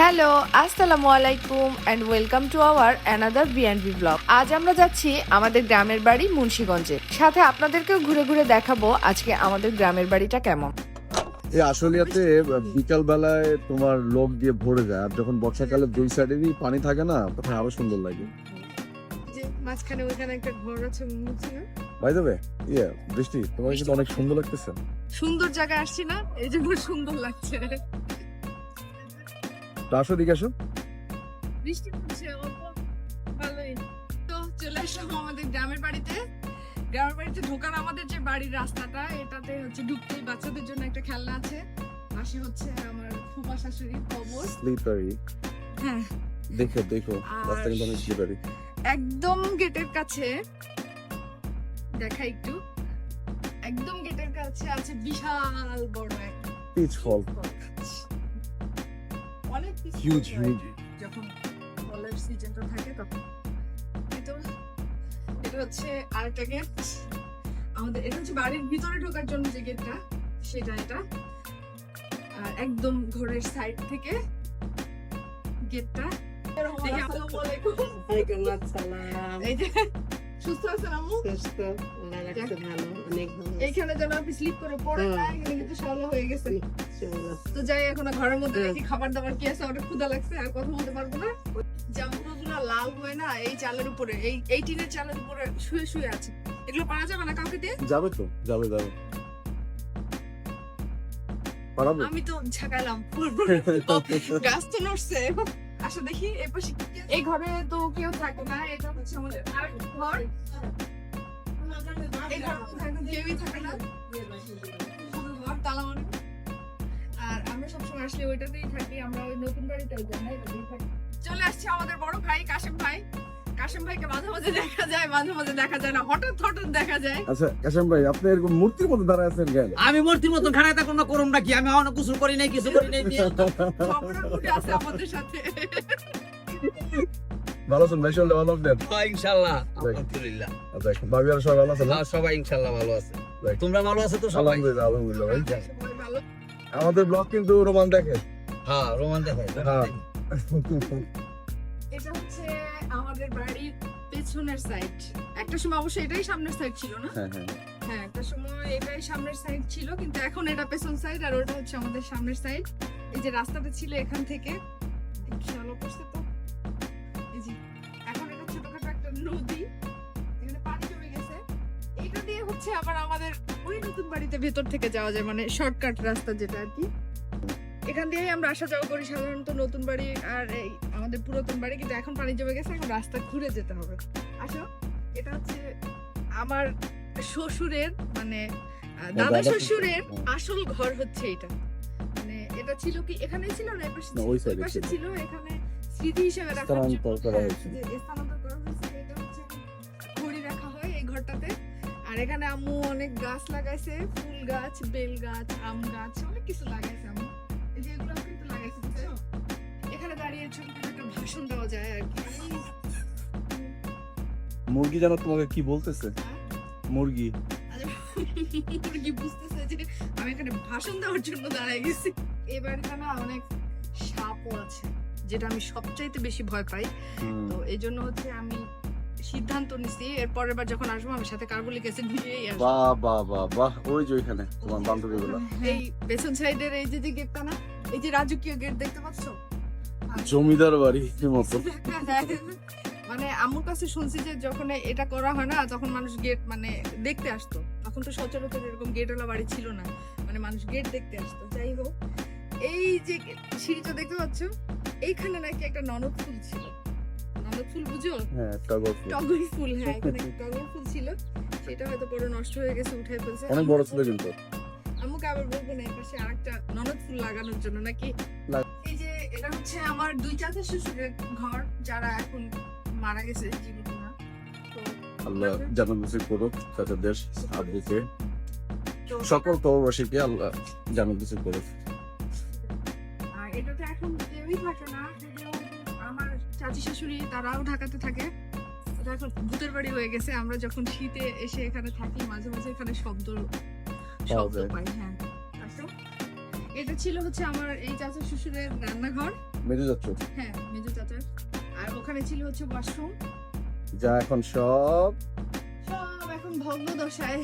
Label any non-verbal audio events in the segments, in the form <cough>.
Hello আসসালামু আলাইকুম and welcome to our another BNB blog আজ আমরা যাচ্ছি আমাদের গ্রামের বাড়ি মুন্সিগঞ্জে। সাথে আপনাদেরকেও ঘুরে ঘুরে দেখাবো আজকে আমাদের গ্রামের বাড়িটা কেমন। এই আশুলিয়াতে বিকাল বেলায় তোমার লোক দিয়ে ভরে যায় আর যখন বর্ষাকালে দুই সাইডেরই পানি থাকে না তখন আরও সুন্দর লাগে। যে মাঝখানে ওইখানে একটা ঘর আছে ইয়ে বৃষ্টি তোমার কিন্তু অনেক সুন্দর লাগতেছে? সুন্দর জায়গায় আসছি না এই জন্য সুন্দর লাগছে। তো আসো দিকে আসো। বৃষ্টি পড়ছে অল্প ভালোই। তো চলে আসলাম আমাদের গ্রামের বাড়িতে। গ্রামের বাড়িতে ঢোকার আমাদের যে বাড়ির রাস্তাটা এটাতে হচ্ছে ঢুকতেই বাচ্চাদের জন্য একটা খেলনা আছে। পাশে হচ্ছে আমার ফুপা শাশুড়ি কবর। স্লিপারি হ্যাঁ। দেখো দেখো রাস্তা কিন্তু অনেক স্লিপারি একদম গেটের কাছে দেখা একটু একদম গেটের কাছে আছে বিশাল বড় এক পিচ ফল পিছু Huge, যখন ফলের সিজনটা থাকে তখন কিন্তু এটা হচ্ছে আরেকটা গেট আমাদের এটা হচ্ছে বাড়ির ভিতরে ঢোকার জন্য যে গেটটা সেটা এটা। একদম ঘরের সাইড থেকে গেটটা দেখি আসসালামু আলাইকুম। ওয়ালাইকুম আসসালাম। এই যে সুস্থ আছেন আম্মু? সুস্থ আল্লাহ রাখছে ভালো অনেক ভালো এইখানে যেন আপনি স্লিপ করে না এখানে কিন্তু হয়ে গেছে। তো যাই এখন ঘরের মধ্যে দেখি খাবার দাবার কি আছে? ওটা ক্ষুধা লাগছে আর কথা বলতে পারব না। জামগুলো লাল হয় না এই চালের উপরে এই এই টিনের চালের উপরে শুয়ে শুয়ে আছে। এগুলো পাওয়া যাবে না কাউকে দিয়ে? যাবে তো যাবে যাবে। আমি তো ঝাঁকালাম <laughs> গাছ তো নড়ছে। আসো দেখি এই পাশে কি এই ঘরে তো কেউ থাকে না এটা হচ্ছে আমাদের আর ঘর? এই ঘরে কেউই থাকে না। ঘর তালা মারা। আর আমরা সবসময় আসলে ওইটাতেই থাকি আমরা ওই নতুন বাড়িতে যাই না এটাতেই থাকি। চলে আসছে আমাদের বড় ভাই কাশেম ভাই। কাশেম ভাইকে মাঝে মাঝে দেখা যায় মাঝে মাঝে দেখা যায় না হঠাৎ হঠাৎ দেখা যায়। আচ্ছা কাশাম ভাই আপনি এরকম মূর্তির মতো দাঁড়ায় আছেন কেন? আমি মূর্তির মতো খানায় থাকুন না করুম নাকি আমি অনেক কিছু করি নাই কিছু করি নাই বিয়ে। ঝগড়া করে আছে আমাদের সাথে। ভালো আছেন ভাই? শরীরটা ভালো আছেন হ্যাঁ, আলহামদুলিল্লাহ। আচ্ছা ভাবি আর সবাই ভালো আছেন হ্যাঁ, সবাই ভালো আছে। তোমরা ভালো আছো তো সবাই? আলহামদুলিল্লাহ আলহামদুলিল্লাহ ভাই। আমাদের ব্লগ কিন্তু রোমান দেখে। হ্যাঁ রোমান দেখে। হ্যাঁ। এটা হচ্ছে আমাদের বাড়ির পেছনের সাইড একটা সময় অবশ্যই এটাই সামনের সাইড ছিল না? হ্যাঁ হ্যাঁ। হ্যাঁ একটা সময় এটাই সামনের সাইড ছিল কিন্তু এখন এটা পেছন সাইড আর ওটা হচ্ছে আমাদের সামনের সাইড এই যে রাস্তাটা ছিল এখান থেকে খেয়াল করছে তো? এই যে এখন এটা ছোটখাটো একটা নদী এখানে পানি জমে গেছে। এটা দিয়ে হচ্ছে আবার আমাদের ওই নতুন বাড়িতে ভেতর থেকে যাওয়া যায় মানে শর্টকাট রাস্তা যেটা আর কি। এখান দিয়েই আমরা আসা যাওয়া করি সাধারণত নতুন বাড়ি আর এই আমাদের পুরাতন বাড়ি কিন্তু এখন পানি জমে গেছে এখন রাস্তা ঘুরে যেতে হবে আসো এটা হচ্ছে আমার শ্বশুরের মানে দাদা দাদা শ্বশুরের আসল ঘর হচ্ছে এটা মানে এটা ছিল কি এখানেই ছিল না এপাশে না, ছিল? ওই ওই side এ পাশে ছিল। এখানে স্মৃতি হিসেবে রাখা স্থানান্তর করা হ্যাঁ, হয়েছে। স্থানান্তর করা হয়েছে এটা হচ্ছে খড়ি রাখা হয় এই ঘরটাতে আর এখানে আম্মু অনেক গাছ লাগাইছে ফুল গাছ বেল গাছ আম গাছ অনেক কিছু লাগাইছে ভাষণ দেওয়া যায় আর কি। মুরগি জানো তোমাকে কি বলতেছে? মুরগি। মুরগি বুঝতেছে যে আমি এখানে ভাষণ দেওয়ার জন্য দাঁড়ায় গেছি। এই বাড়িতে না অনেক সাপও আছে যেটা আমি সবচাইতে বেশি ভয় পাই। তো এই জন্য হচ্ছে আমি সিদ্ধান্ত নিছি এর পরের বার যখন আসব আমি সাথে কার্বলিক অ্যাসিড নিয়েই আসব। বাহ বাহ বাহ বাহ ওই যে ওইখানে তোমার বান্ধবী এই পেছন সাইডের এই যে যে গেটটা না এই যে রাজকীয় গেট দেখতে পাচ্ছো? জমিদার বাড়ি মতো। মানে আম্মুর কাছে শুনছি যে যখন এটা করা হয় না তখন মানুষ গেট মানে দেখতে আসতো। তখন তো সচরাচর এরকম গেটওয়ালা বাড়ি ছিল না। মানে মানুষ গেট দেখতে আসতো। যাই হোক এই যে সিঁড়িটা দেখতে পাচ্ছ এইখানে নাকি একটা ননদ ফুল ছিল। ননদ ফুল বুঝো? হ্যাঁ টগর ফুল। টগর ফুল হ্যাঁ এখানে টগর ফুল ছিল। সেটা হয়তো বড় নষ্ট হয়ে গেছে উঠে ফেলছে। অনেক বড় ছিল কিন্তু। আমাকে আবার বলব না এই পাশে আরেকটা ননদ ফুল লাগানোর জন্য। নাকি এটা হচ্ছে আমার দুই চাচা শ্বশুরের ঘর যারা এখন মারা গেছে জীবিত না। আল্লাহ জানান নসিব করুক চাচাদের আব্বুকে। তো সকল তববাসীকে আল্লাহ নসিব করুক। আর এটাতে এখন কেউই থাকে না আমার চাচি শাশুড়ি তারাও ঢাকাতে থাকে। এটা এখন ভূতের বাড়ি হয়ে গেছে। আমরা যখন শীতে এসে এখানে থাকি মাঝে মাঝে এখানে শব্দ শব্দ। পাই হ্যাঁ। এটা ছিল হচ্ছে আমার এই চাচা শ্বশুরের রান্নাঘর। মেজে যাচ্ছ হ্যাঁ মেজু চাচার। আর ওখানে ছিল হচ্ছে ওয়াশরুম যা এখন সব সব এখন ভগ্ন দশায়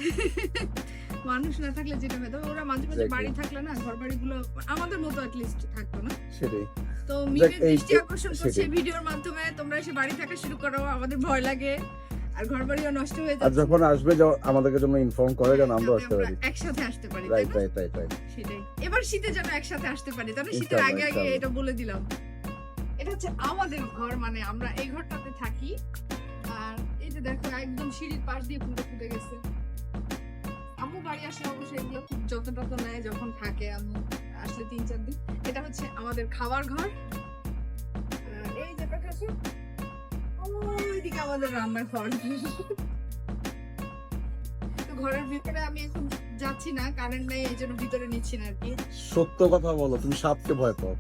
মানুষ না থাকলে যেটা হয়। ওরা মাঝে মাঝে বাড়ি থাকলে না ঘর বাড়িগুলো আমাদের মতো লিস্ট থাকতো না। সেটাই। তো মিমের দৃষ্টি আকর্ষণ করছে ভিডিওর মাধ্যমে। তোমরা এসে বাড়ি থাকা শুরু করো আমাদের ভয় লাগে। আর ঘর বাড়িও নষ্ট হয়ে আর যখন আসবে আমাদেরকে জন্য ইনফর্ম করে যেন আমরা আসতে পারি। একসাথে আসতে পারি রাইট রাইট রাইট রাইট সেটাই। এবার শীতে যেন একসাথে আসতে পারি তাহলে শীতের আগে আগে এটা বলে দিলাম। এটা হচ্ছে আমাদের ঘর মানে আমরা এই ঘরটাতে থাকি। আর এই যে দেখো একদম সিঁড়ির পাশ দিয়ে পুরো ফুটে গেছে। আম্মু বাড়ি আসলে অবশ্যই এগুলো খুব যত্ন টত্ন নেয় যখন থাকে আম্মু আসলে তিন চার দিন। এটা হচ্ছে আমাদের খাবার ঘর। এই যে দেখো ওইদিকে আমাদের ঘর। তো ঘরের ভিতরে আমি এখন যাচ্ছি না কারেন্ট নেই এই জন্য ভিতরে নিচ্ছি না আর কি। সত্য কথা বলো তুমি সাপকে ভয় পাও।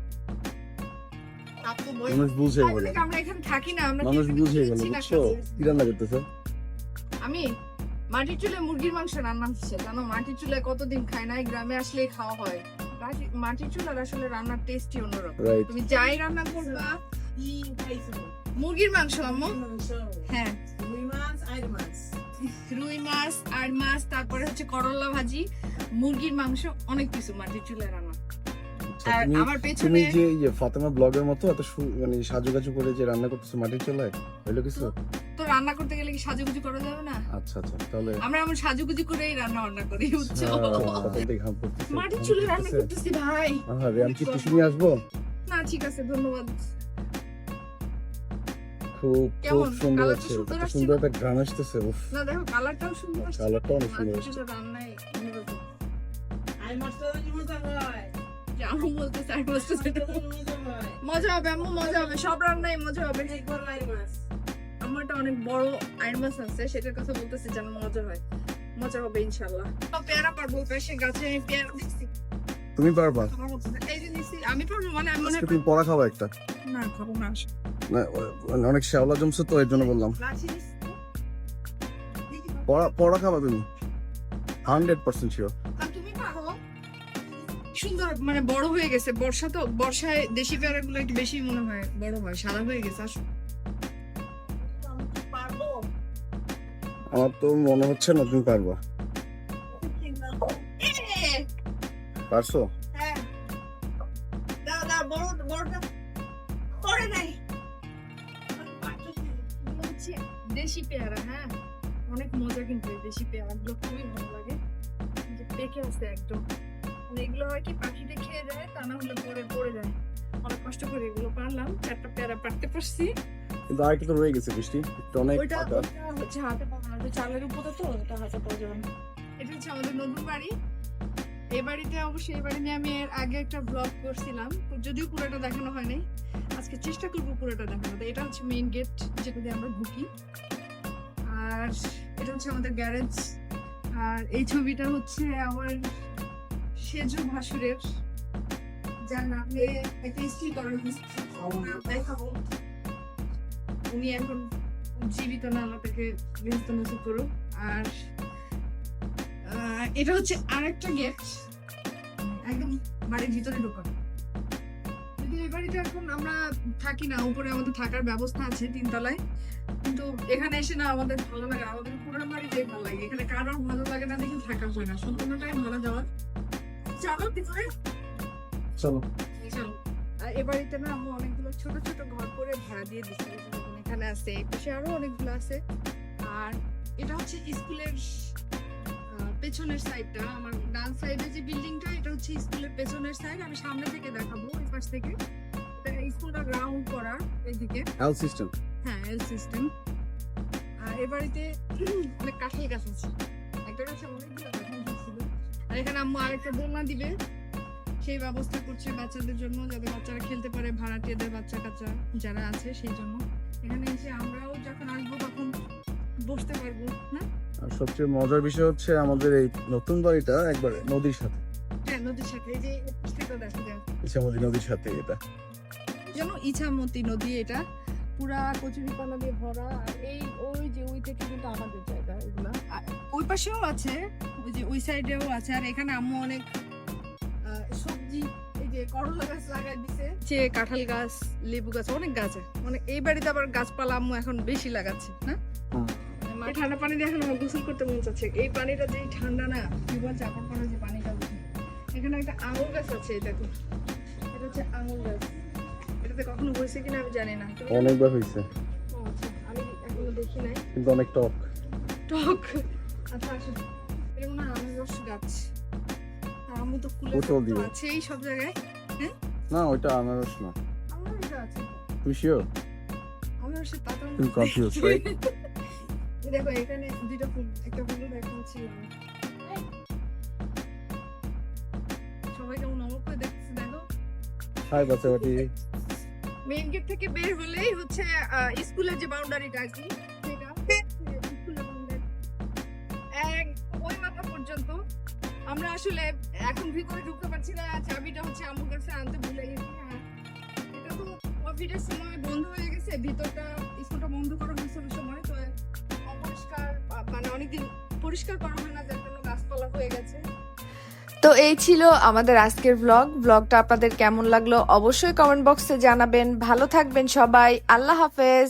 মানুষ বুঝে আগে আমরা এখানে থাকি না? আমরা মানুষ বুঝে গেল বুঝছ? কি রান্না করতেছো? আমি মাটির চুলে মুরগির মাংস রান্না হচ্ছে জানো? মাটির চুলে কতদিন খাই নাই গ্রামে আসলেই খাওয়া হয়। মাটি- মাটির চুলার আসলে রান্নার টেস্টই অন্যরকম। তুমি যাই রান্না করবা মুরগির মাংস আম্মু? হ্যাঁ। রুই মাছ আর মাছ। তারপরে হচ্ছে করলা ভাজি মুরগির মাংস অনেক কিছু মাটির চুলে রান্না আর তুমি আমার তুমি যে ফাতেমা ব্লগের মতো এত মানে সাজুগাজু করে যে রান্না করতেছো মাটির চুলায় হইল কিছু? তো রান্না করতে গেলে কি সাজুগুজু করা যাবে না? আচ্ছা আচ্ছা তাহলে আমরা এমন সাজুগুজু করেই রান্না বান্না করি বুঝছ। মাটির ঘাম চুলে রান্না করতেছি। ভাই। আমি কি আসব? না ঠিক আছে ধন্যবাদ। খুব খুব সুন্দর হচ্ছে সুন্দর? একটা ঘ্রাণ আসতেছে উফ। না দেখো কালারটাও সুন্দর আসছে। কালারটা অনেক সুন্দর আসছে। রান্নায় আই মজা হয়। আম্মু বলতে চাই বলতে মজা হবে আম্মু মজা হবে। সব রান্নায় মজা হবে। একবার লাই মাছ। আমারটা অনেক বড় আইন মাছ আছে সেটার কথা বলতেছি যেন মজা হয়। মজা হবে ইনশাল্লাহ পেয়ারা পারব পাশে গাছে আমি পেয়ারা দেখছি তুমি পারবা? আমি পারব মানে আমি মনে তুমি পড়া খাবা একটা। না খাব না না, মানে অনেক শ্যাওলা জমছে তো এর জন্য বললাম। পড়া পড়া খাবা তুমি? Hundred percent sure. তুমি পারো। সুন্দর মানে বড় হয়ে গেছে। বর্ষা তো বর্ষায় দেশি পেয়ারা গুলো একটু বেশি মনে হয় বড় হয় সাদা হয়ে গেছে আসো। আমার তো মনে হচ্ছে না তুমি পারবা। পারছ? হ্যাঁ। দাও দাও বড় বড়টা করে নাই। দেশি পেয়ারা হ্যাঁ? অনেক মজা কিন্তু দেশি পেয়ারা গুলো খুবই ভালো লাগে। পেকে আছে একদম। এগুলো হয় কি পাখিতে খেয়ে যায় তা না হলে পরে পড়ে যায়। অনেক কষ্ট করে এগুলো পারলাম চারটা পেয়ারা পারতে পারছি। কিন্তু তো রয়ে গেছে বৃষ্টি অনেক ওইটা হচ্ছে হাতে পাওয়া না চালের উপরে তো ওটা হাতে পাওয়া যাবে না। এটা হচ্ছে আমাদের নতুন বাড়ি। এই অবশ্যই, এই নিয়ে আমি এর আগে একটা ব্লগ করছিলাম। যদিও পুরোটা দেখানো হয়নি, আজকে চেষ্টা করব পুরোটা দেখানো এটা হচ্ছে মেইন গেট যেটা দিয়ে আমরা ঢুকি। আর এটা হচ্ছে আমাদের গ্যারেজ আর এই ছবিটা হচ্ছে আমার সেজু ভাসুরের, যার নামে একটা স্ত্রী হয়েছে। দেখাবো। উনি এখন জীবিত না, আল্লাহ তাকে করুক। আর এটা হচ্ছে আরেকটা গেট একদম বাড়ির ভিতরে ঢোকা যদি এই বাড়িতে এখন আমরা থাকি না উপরে আমাদের থাকার ব্যবস্থা আছে তিনতলায়। কিন্তু এখানে এসে না আমাদের ভালো লাগে আমাদের পুরো বাড়িতেই ভালো লাগে। এখানে কারোর ভালো লাগে না দেখে থাকা হয় না। সম্পূর্ণটাই ভালো যাওয়ার চলো ভিতরে। চলো। চলো। আর এ বাড়িতে না আমি অনেকগুলো ছোট ছোট ঘর করে ভাড়া দিয়ে দিচ্ছি এখানে আছে এই পাশে আরও অনেকগুলো আছে। আর এটা হচ্ছে স্কুলের পেছনের সাইডটা আমার ডান সাইডে যে বিল্ডিংটা এটা হচ্ছে স্কুলের পেছনের সাইড আমি সামনে থেকে দেখাবো ওই পাশ থেকে। স্কুলটা গ্রাউন্ড করা এইদিকে। এল সিস্টেম হ্যাঁ এল সিস্টেম আর এ বাড়িতে অনেক কাঁঠাল গাছ আছে। একটা গাছে অনেকগুলো কাঁঠাল ছিল। আর এখানে আম্মু আরেকটা দোলনা দিবে। সেই ব্যবস্থা করছে বাচ্চাদের জন্য যাতে বাচ্চারা খেলতে পারে ভাড়াটিয়াদের বাচ্চা কাচ্চা যারা আছে সেই জন্য। এখানে এসে আমরাও যখন আসব বসতে পারব না? আর সবচেয়ে মজার বিষয় হচ্ছে আমাদের এই নতুন বাড়িটা একবার নদীর সাথে। হ্যাঁ নদীর সাথে এই যে থেকে দেখা যায় নদীর সাথে এটা। যেন ইছামতি নদী এটা পুরা কচুরিপানা দিয়ে ভরা আর এই ওই যে ওই থেকে কিন্তু আমাদের জায়গা এগুলা। ওই পাশেও আছে ওই যে ওই সাইডেও আছে আর এখানে আম্মু অনেক সবজি এই যে করলা গাছ লাগাই দিছে। যে কাঁঠাল গাছ লেবু গাছ অনেক গাছ আছে। মানে এই বাড়িতে আবার গাছপালা আম্মু এখন বেশি লাগাচ্ছে না? এই ঠান্ডা পানি দিয়ে এখন আমার গোসল করতে মন চাচ্ছে। এই পানিটা যেই ঠান্ডা না টিউবওয়েল চাপড় করা যে পানিটা এখানে একটা আঙুর গাছ আছে এই দেখো। এটা হচ্ছে আঙুর গাছ। এটাতে কখনো হয়েছে কিনা আমি জানি না। অনেকবার হয়েছে। আচ্ছা, আমি এখনও দেখি নাই। কিন্তু অনেক টক। টক? আচ্ছা আসো। এটা মনে হয় আমের রস গাছ আম্মু তো কুলে আছে এই সব জায়গায়। না ওইটা আনারস না। আমার এটা আছে। শিওর আমার রসের পাতা কনফিউজ রাইট <laughs> দেখো এখানে দুইটা ফুল একটা একটা হচ্ছে সবাই কেমন অবাক করে দেখতেছে দেখো। হাই বাচ্চাবাটি। মেইন গেট থেকে বের হলেই হচ্ছে স্কুলের যে বাউন্ডারিটা সেটা। স্কুলের boundary। এক ওই মাথা পর্যন্ত। আমরা আসলে এখন ভিতরে ঢুকতে পারছি না চাবিটা হচ্ছে আমার কাছে আনতে ভুলে গেছি হ্যাঁ। এটা তো কোভিডের সময় বন্ধ হয়ে গেছে ভিতরটা স্কুলটা বন্ধ করা সময়। তো মানে অনেকদিন পরিষ্কার করা হয় না, যার জন্য গাছপালা হয়ে গেছে। তো এই ছিল আমাদের আজকের ব্লগ ব্লগটা আপনাদের কেমন লাগল অবশ্যই কমেন্ট বক্সে জানাবেন। ভালো থাকবেন সবাই। আল্লাহ হাফেজ।